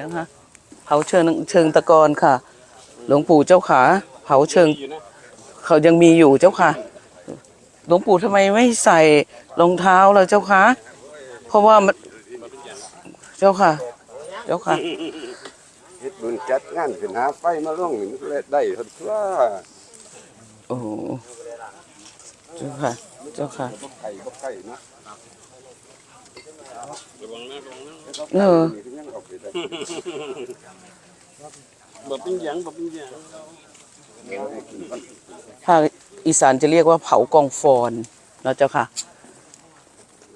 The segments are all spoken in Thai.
นะคะ เผาเชิงเชิงตะกอนค่ะ หลวงปู่เจ้าขา เผาเชิง เขายังมีอยู่เจ้าค่ะ หลวงปู่ทำไมไม่ใส่รองเท้าเลยเจ้าคะเพราะว่ามันเจ้าค่ะ เจ้าค่ะเฮ็ดบุญจัดงานขึ้นหาไฟมาลงนี่มันก็เลยได้ทันทั่วโอ้โหเจ้าค่ะ เจ้าค่ะบ่ไข่บ่ไข่เนาะเออ นี่ก็ยังเอาไปได้บ่เป็นหยังบ่เป็นหยังภาคอีสานจะเรียกว่าเผากองฟอนนะเจ้าค่ะ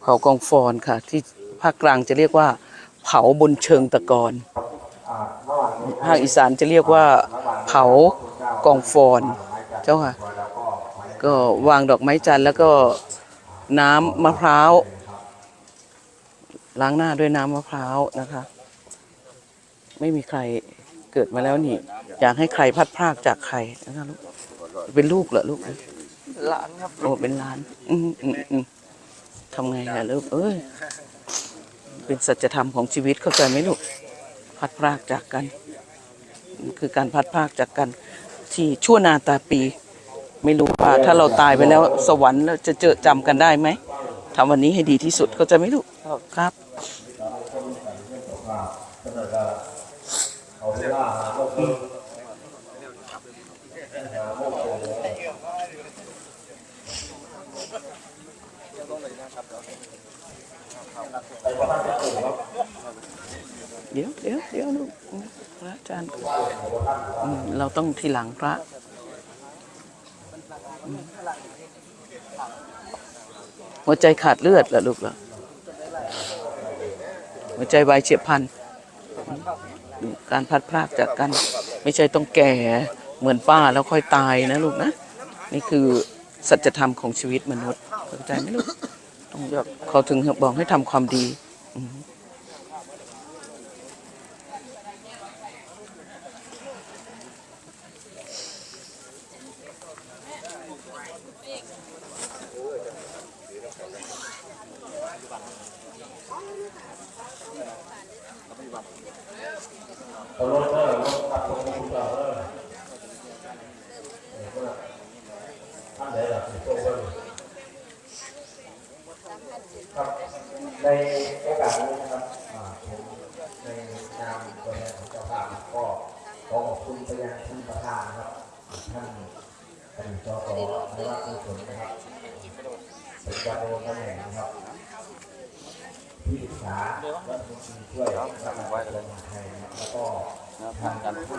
เผากองฟอนค่ะ ที่ภาคกลางจะเรียกว่า เผาบนเชิงตะกอนภาคอีสานจะเรียกว่า เผากองฟอนเจ้าค่ะ ก็วางดอกไม้จันทร์แล้วก็น้ำมะพร้าวล้างหน้าด้วยน้ำมะพร้าวนะคะ ไม่มีใครเกิดมาแล้วนี่ อยากให้ใครพัดพรากจากใครนะคะลูกเป็นลูกเหรอลูกหลานครับโอ้เป็นหล้าน อืมอืมอืมทำไงอะลูกเอ้ยเป็นสัจธรรมของชีวิตเข้าใจไหมลูกพัดพรากจากกัน คือการพัดพรากจากกัน ที่ชั่วนาตาปี ไม่รู้ว่าถ้าเราตายไปแล้วสวรรค์เราจะเจอจำกันได้ไหมทำวันนี้ให้ดีที่สุดเข้าใจไหมลูกครับ เดี๋ยวเดี๋ยวเดี๋ยวลูกพระอาจารย์เราต้องทีหลังพระหัวใจขาดเลือดเหรอลูกเหรอหัวใจวายเฉียบพลัน การพัดพรากจากกัน ไม่ใช่ต้องแก่เหมือนป้าแล้วค่อยตายนะลูกนะ นี่คือสัจธรรมของชีวิตมนุษย์เข้าใจไหมลูกต้องยกเขาถึงบอกให้ทำความดี เราลดเลิกลดตัดลงท่านในโอกาสนี้นะครับผมในนามตัวแทนของเจ้าภาพก็ขอขอบคุณไปยังท่านประธานครับท่านอดีตจสนวัตกุศลนะครับเป็นการโดนตำแหน่งนะครับ ที่ศึกษาและผู้ช่วยรัฐมนตรีช่วยมหาดไทยแล้วก็ทางการผู้